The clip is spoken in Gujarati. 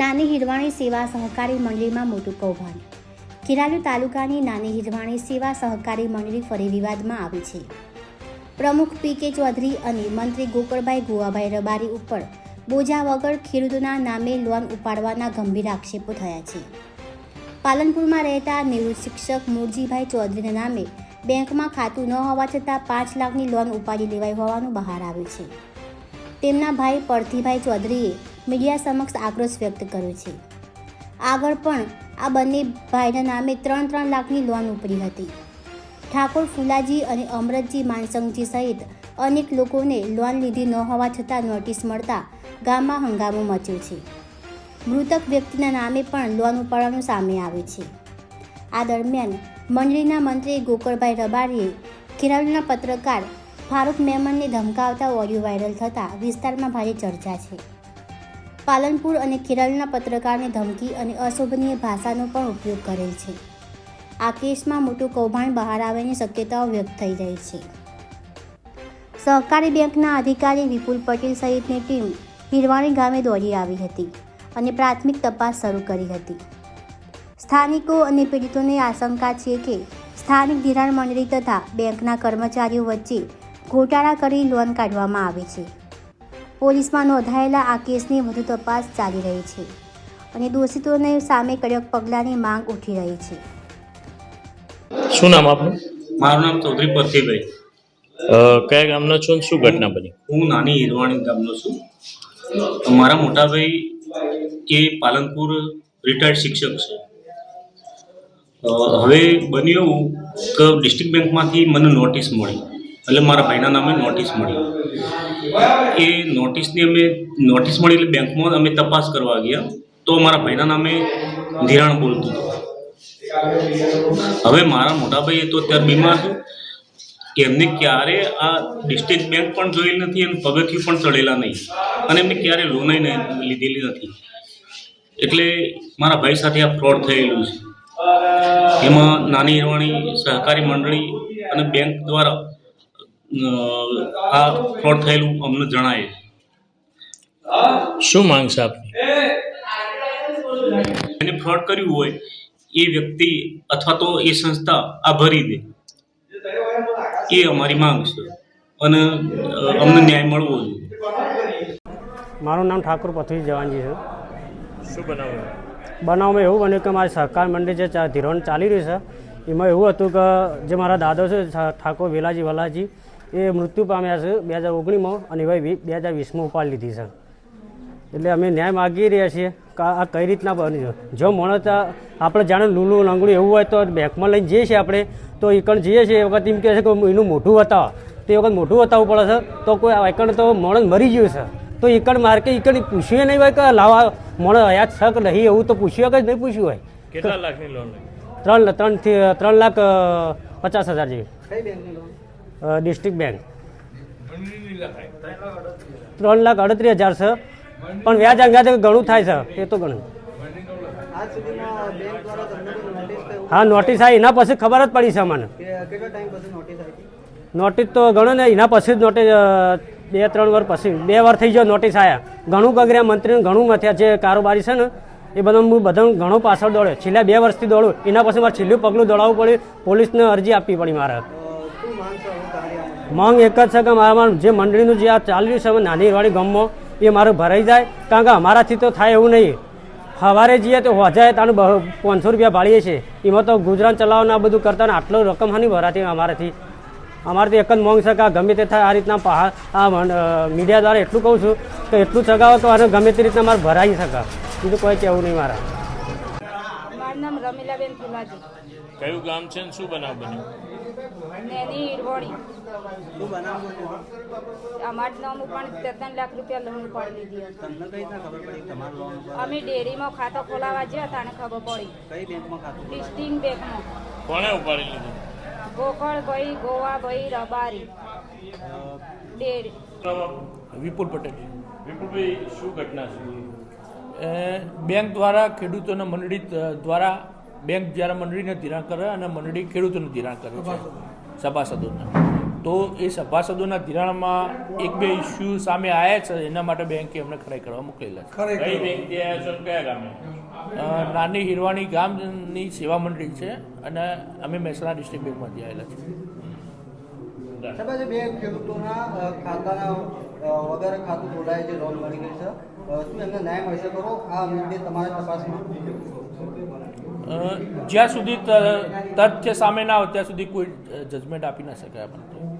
નાની હિરવાણી સેવા સહકારી મંડળીમાં મોટું કૌભાંડ. ખેરાલુ તાલુકાની નાની હિરવાણી સેવા સહકારી મંડળી ફરી વિવાદમાં આવી છે. પ્રમુખ પી કે ચૌધરી અને મંત્રી ગોકળભાઈ ગોવાભાઈ રબારી ઉપર બોજા વગર ખેડૂતોના નામે લોન ઉપાડવાના ગંભીર આક્ષેપો થયા છે. પાલનપુરમાં રહેતા નિવૃત્ત શિક્ષક મૂળજીભાઈ ચૌધરીના નામે બેંકમાં ખાતું ન હોવા છતાં પાંચ લાખની લોન ઉપાડી લેવાઈ હોવાનું બહાર આવ્યું છે. તેમના ભાઈ પરથીભાઈ ચૌધરીએ મીડિયા સમક્ષ આક્રોશ વ્યક્ત કર્યો છે. આગળ પણ આ બંને ભાઈના નામે ત્રણ ત્રણ લાખની લોન ઉપડી હતી. ઠાકોર ફુલાજી અને અમરતજી માનસંગજી સહિત અનેક લોકોને લોન લીધી ન હોવા છતાં નોટિસ મળતા ગામમાં હંગામો મચ્યો છે. મૃતક વ્યક્તિના નામે પણ લોન ઉપાડવાનું સામે આવ્યું છે. આ દરમિયાન મંડળીના મંત્રી ગોકળભાઈ રબારીએ ખેરાલુના પત્રકાર ફારૂક મેમનને ધમકાવતા ઓડિયો વાયરલ થતાં વિસ્તારમાં ભારે ચર્ચા છે. પાલનપુર અને કેરળના પત્રકારને ધમકી અને અશોભનીય ભાષાનો પણ ઉપયોગ કરેલ છે. આ કેસમાં મોટું કૌભાંડ બહાર આવવાની શક્યતાઓ વ્યક્ત થઈ રહી છે. સહકારી બેંકના અધિકારી વિપુલ પટેલ સહિતની ટીમ હિરવાણી ગામે દોડી આવી હતી અને પ્રાથમિક તપાસ શરૂ કરી હતી. સ્થાનિકો અને પીડિતોને આશંકા છે કે સ્થાનિક ધિરાણ મંડળી તથા બેંકના કર્મચારીઓ વચ્ચે ગોટાળા કરી લોન કાઢવામાં આવે છે. પોલીસમાં નોંધાયેલા આ કેસની વધુ તપાસ ચાલી રહી છે અને દોષિતોને સામે કડક પગલાંની માંગ ઉઠી રહી છે. શું નામ આપનું? મારું નામ ચૌધરી પરથીભાઈ. કયા ગામના છો અને શું ઘટના બની? હું નાની હિરવાણી ગામનો છું. મારા મોટાભાઈ એ પાલનપુર રિટાયર્ડ શિક્ષક છે. હવે બન્યું કે ડિસ્ટ્રિક્ટ બેંકમાંથી મને નોટિસ મળી. એટલે મારા ભાઈના નામે નોટિસ મળી. એ નોટિસની અમે નોટિસ મળી એટલે બેંકમાં અમે તપાસ કરવા ગયા. તો મારા ભાઈના નામે ધિરાણ બોલતું. હવે મારા મોટાભાઈ તો અત્યારે બીમાર છે. એમને ક્યારે આ ડિસ્ટ્રિક્ટ બેંક પણ જોઈ નથી અને પગથિયું પણ ચડેલા નહીં. અને એમને ક્યારે લોન લીધેલી નથી. એટલે મારા ભાઈ સાથે આ ફ્રોડ થયેલું છે. એમાં નાની હિરવાણી સહકારી મંડળી અને બેંક દ્વારા આ ફ્રોડ થયેલું અમને જણાય. શું માંગ છે આપની? એને ફ્રોડ કર્યું હોય એ વ્યક્તિ અથવા તો એ સંસ્થા આ ભરી દે. એ અમારી માંગ છે. અને અમને ન્યાય મળવો જોઈએ. મારું નામ ઠાકોર પથવી જવાનજી છે. શું બનાવ્યું બનાવમાં એવું બન્યું કે મારી સહકાર મંડળી જે ધિરાણ ચાલી રહ્યું છે એમાં એવું હતું કે જે મારા દાદો છે ઠાકોર વેલાજી વલાજી એ મૃત્યુ પામ્યા છે બે હજાર ઓગણીસમાં અને ભાઈ બે હજાર વીસમાં ઉપાડી લીધી છે. એટલે અમે ન્યાય માગી રહ્યા છીએ કે આ કઈ રીતના બની જો માણસ આપણે જાણે લૂલું લંગડું એવું હોય તો બેંકમાં લઈને જઈએ છીએ આપણે તો એકણ જઈએ છીએ. એ વખત એમ કહે છે કે એનું મોઢું બતાવો તો એ વખત મોઢું બતાવવું પડે છે. તો કોઈ એકણ તો માણસ મરી ગયું છે. તો એકણ મારે કે એકણ પૂછ્યું નહીં હોય કે લાવા માણસ હયાત શક નહીં એવું તો પૂછ્યું હોય કે નહીં પૂછ્યું હોય? કેટલા લાખની લોન ત્રણ ત્રણ ત્રણથી ત્રણ લાખ પચાસ હજાર જેવી. ડિસ્ટ્રિક્ટ બેંક ત્રણ લાખ અડત્રીસ હજાર છે પણ વ્યાજ અંગાતે ઘણું થાય છે એ તો ઘણું. હા નોટિસ આવી એના પછી ખબર જ પડી છે મને નોટિસ તો ઘણો ને એના પછી જ નોટિસ બે ત્રણ વાર પછી. બે વાર થઈ ગયો નોટિસ આવ્યા ઘણું ગગર્યા મંત્રીને ઘણું મથ્યા જે કારોબારી છે ને એ બધા હું બધા ઘણો પાછળ દોડ્યો. છેલ્લા બે વર્ષથી દોડું. એના પછી મારે છેલ્લું પગલું દોડાવવું પડ્યું. પોલીસને અરજી આપવી પડી મારે તો શું માંગશો હવે તમારી આમાં માંગ એક જ છે કે મારા જે મંડળીનું જે આ ચાલી રહ્યું છે હવે નાની વાળી ગામમાં એ મારું ભરાઈ જાય કારણ કે અમારાથી તો થાય એવું નહીં. સવારે જઈએ તો હોજાય તાનું પાંચસો રૂપિયા ભાડીએ છીએ. એમાં તો ગુજરાન ચલાવવાનું આ બધું કરતા ને આટલો રકમ હાની ભરાતી અમારાથી. અમારાથી એક જ માંગ છે કે ગમે તે થાય આ રીતના આ મીડિયા દ્વારા એટલું કહું છું કે એટલું ચગાવો તો આને ગમે તે રીતના મારે ભરાઈ શકે. બીજું કોઈ કહેવું નહીં મારા. મારું નામ રમીલાબેન ફુલાજી કયું ગામ છે શું બનાવ બન્યો? બનાવ બન્યો અમારું નામ પણ ત્રણ લાખ રૂપિયા લોન લીધી પડી અમે ડેરીમાં ખાતો ખોલાવા ગયા હતા અને ખબર પડી. કઈ બેંકમાં ખાતું ખોલાવ્યું? ડિસ્ટિંગ બેંકમાં. કોણે ઉપાડી લીધું? ગોકળભાઈ ગોવાભાઈ રબારી. ડેરી. વિપુલ પટેલ. વિપુલભાઈ શું ઘટના છે? બેંક દ્વારા ખેડૂતોને મંડળી દ્વારા બેંક જ્યારે મંડળીને ધિરાણ કરે અને મંડળી ખેડૂતોને ધિરાણ કરે છે સભાસદોને. તો એ સભાસદોના ધિરાણમાં એક બે ઇસ્યુ સામે આવ્યા છે એના માટે બેંકે એમને ખરાઈ કરવા મોકલેલા છે. નાની હિરવાણી ગામની સેવા મંડળી છે અને અમે મહેસાણા ડિસ્ટ્રિક્ટ બેંકમાંથી આવેલા છીએ. સાહેબ આજે બે ખેડૂતોના ખાતાના વગર ખાતું જોડાય છે લોન મળી ગઈ છે. શું એમને ન્યાય મળશે કરો આ મુદ્દે તમારા તપાસમાં. જ્યાં સુધી તથ્ય સામે ના આવે ત્યાં સુધી કોઈ જજમેન્ટ આપી ના શકાય આપણને.